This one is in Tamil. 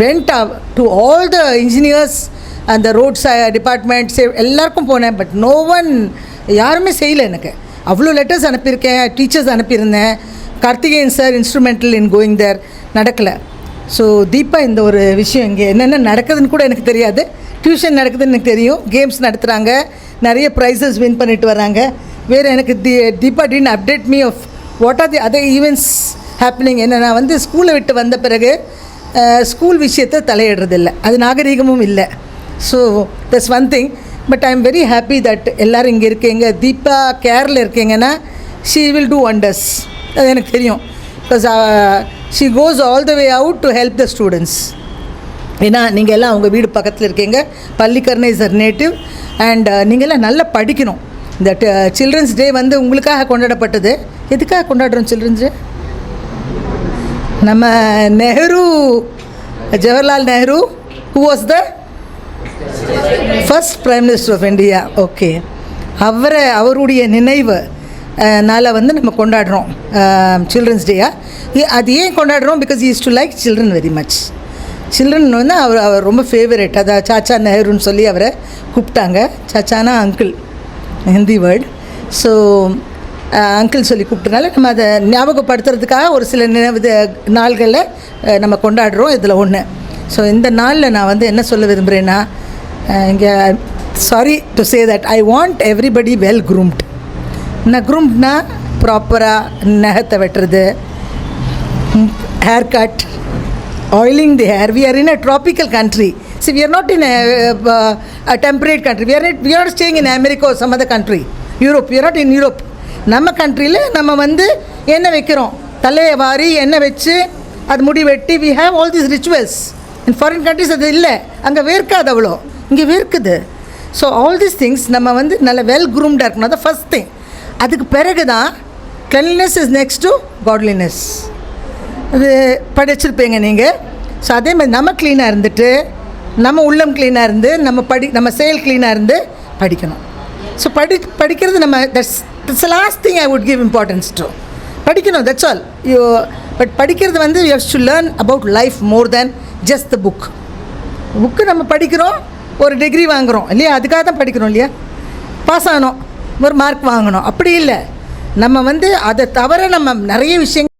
Went to all the engineers அந்த ரோட்ஸ் டிபார்ட்மெண்ட்ஸ் எல்லாருக்கும் போனேன் பட் நோ ஒன் யாருமே செய்யலை எனக்கு. அவ்வளோ லெட்டர்ஸ் அனுப்பியிருக்கேன் teachers அனுப்பியிருந்தேன். Karthikeyan sir instrumental in going there நடக்கலை. ஸோ தீபா இந்த ஒரு விஷயம் இங்கே என்னென்ன நடக்குதுன்னு கூட எனக்கு தெரியாது. டியூஷன் நடக்குதுன்னு எனக்கு தெரியும். கேம்ஸ் நடத்துகிறாங்க நிறைய ப்ரைஸஸ் வின் பண்ணிட்டு வராங்க வேறு எனக்கு the Deepa didn't update me of what are the other events happening என்ன நான் வந்து ஸ்கூலை விட்டு வந்த பிறகு ஸ்கூல் விஷயத்தை தலையிடுறதில்ல. அது நாகரீகமும் இல்லை. So that's one thing but I am very happy that எல்லோரும் இங்கே இருக்கீங்க. தீபா கேரில் இருக்கீங்கன்னா ஷீ வில் டூ ஒண்டர்ஸ் அது எனக்கு தெரியும். Because she goes all the way out to help the students ஏன்னா நீங்கள் எல்லாம் அவங்க வீடு பக்கத்தில் இருக்கீங்க. Pallikaranai is our native and நீங்கள்லாம் நல்லா படிக்கணும். இந்த சில்ட்ரன்ஸ் டே வந்து உங்களுக்காக கொண்டாடப்பட்டது. எதுக்காக கொண்டாடுறோம் சில்ட்ரன்ஸ் டே நம்ம Nehru Jawaharlal Nehru who was the first prime minister of India okay அவரை அவருடைய நினைவு நாளை வந்து நம்ம கொண்டாடுறோம். சில்ட்ரன்ஸ் டேயாக அது ஏன் கொண்டாடுறோம்? Because is to like children very much children வந்து அவர் அவர் ரொம்ப ஃபேவரட் அதான் சாச்சா நெஹ்ருன்னு சொல்லி அவரை கூப்பிட்டாங்க. சாச்சானா uncle Hindi word so uncle சொல்லி கூப்பிட்டனால நம்ம அதை ஞாபகப்படுத்துறதுக்காக ஒரு சில நினைவு நாள்களில் நம்ம கொண்டாடுறோம் இதில் ஒன்று ஸோ இந்த நாளில் நான் வந்து என்ன சொல்ல விரும்புகிறேன்னா இங்கே sorry to say that I want everybody well groomed நான் க்ரூம்ட்னா ப்ராப்பராக நகத்தை வெட்டுறது hair cut oiling the hair we are in a tropical country see we are not in a temperate country we are we are staying in America some other country Europe we are not in Europe நம்ம கண்ட்ரியில் நம்ம வந்து எண்ணெய் வைக்கிறோம். தலையை வாரி எண்ணெய் வச்சு அது முடி வெட்டி we have all these rituals in foreign countries அது இல்லை. அங்கே வேர்க்காது அவ்வளோ. இங்கே வேர்க்குது. ஸோ ஆல் தீஸ் திங்ஸ் நம்ம வந்து நல்ல வெல் குரூம்டாக இருக்கணும். அதை ஃபஸ்ட் திங் அதுக்கு பிறகு தான் cleanliness is next to godliness அது படிச்சிருப்பீங்க நீங்கள் ஸோ அதே மாதிரி நம்ம க்ளீனாக இருந்துட்டு நம்ம உள்ளம் க்ளீனாக இருந்து நம்ம படி நம்ம செயல் க்ளீனாக இருந்து படிக்கணும். ஸோ படி படிக்கிறது நம்ம that's it's last thing I would give importance to படிக்கணும் தட்ஸ் ஆல் யூ பட் படிக்கிறது வந்து you have to learn about life more than just the book book நம்ம படிக்கிறோம் ஒரு டிகிரி வாங்குகிறோம் இல்லையா? அதுக்காக தான் படிக்கிறோம் இல்லையா? பாஸ் ஆகணும் ஒரு மார்க் வாங்கணும் அப்படி இல்லை. நம்ம வந்து அதை தவிர நம்ம நிறைய விஷயங்கள்